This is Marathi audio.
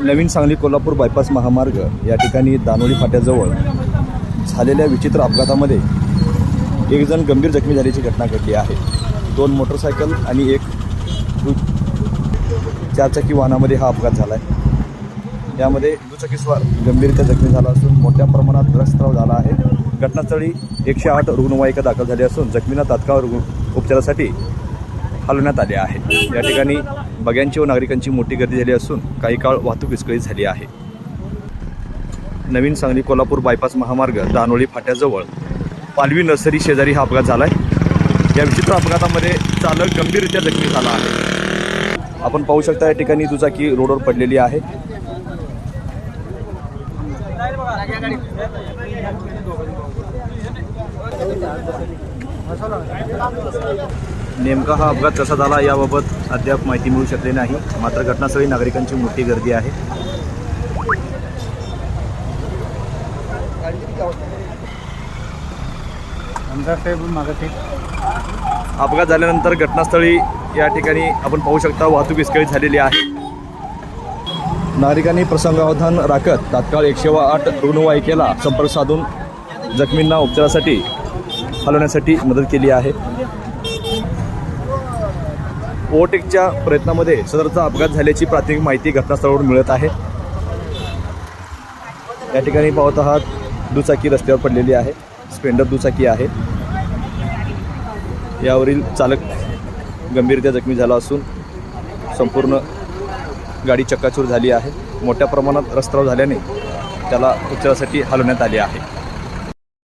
नवीन सांगली कोल्हापूर बायपास महामार्ग या ठिकाणी दानोळी फाट्याजवळ झालेल्या विचित्र अपघातामध्ये एक जण गंभीर जखमी झाल्याची घटना घडली आहे. दोन मोटरसायकल आणि एक चारचाकी वाहनामध्ये हा अपघात झाला आहे यामध्ये दुचाकीस्वार गंभीररित्या जखमी झाला असून मोठ्या प्रमाणात रक्तस्राव झाला आहे. घटनास्थळी एकशे आठ रुग्णवाहिका दाखल झाली असून जखमींना तात्काळ रुग्ण उपचारासाठी हलवण्यात आले आहे. या ठिकाणी बग्यांची व नागरिकांची मोठी गर्दी झाली असून काही काळ वाहतूक विस्कळीत झाली आहे. नवीन सांगली कोल्हापूर बायपास महामार्ग दानोळी फाट्याजवळ पालवी नर्सरी शेजारी हा अपघात झाला आहे या विचित्र अपघातामध्ये चालक गंभीररित्या जखमी झाला आहे. आपण पाहू शकता या ठिकाणी दुचाकी रोडवर पडलेली आहे. नेमका हा अपघात कसा झाला याबाबत अद्याप माहिती मिळू शकली नाही. मात्र घटनास्थळी नागरिकांची मोठी गर्दी आहे. अपघात झाल्यानंतर घटनास्थळी या ठिकाणी आपण पाहू शकता वाहतूक विस्कळीत झालेली आहे. नागरिकांनी प्रसंगावधान राखत तात्काळ एकशे आठ रुग्णवाहिकेला संपर्क साधून जखमींना उपचारासाठी हलवण्यासाठी मदत केली आहे. ओव्हरटेकच्या प्रयत्नामध्ये सदरचा अपघात झाल्याची प्राथमिक माहिती घटनास्थळावरून मिळत आहे. या ठिकाणी पाहत आहात दुचाकी रस्त्यावर पडलेली आहे. स्पेंडर दुचाकी आहे. यावरील चालक गंभीररित्या जखमी झाला असून संपूर्ण गाडी चक्काचूर झाली आहे. मोठ्या प्रमाणात रस्त्यावर झाल्याने त्याला उपचारासाठी हलवण्यात आले आहे.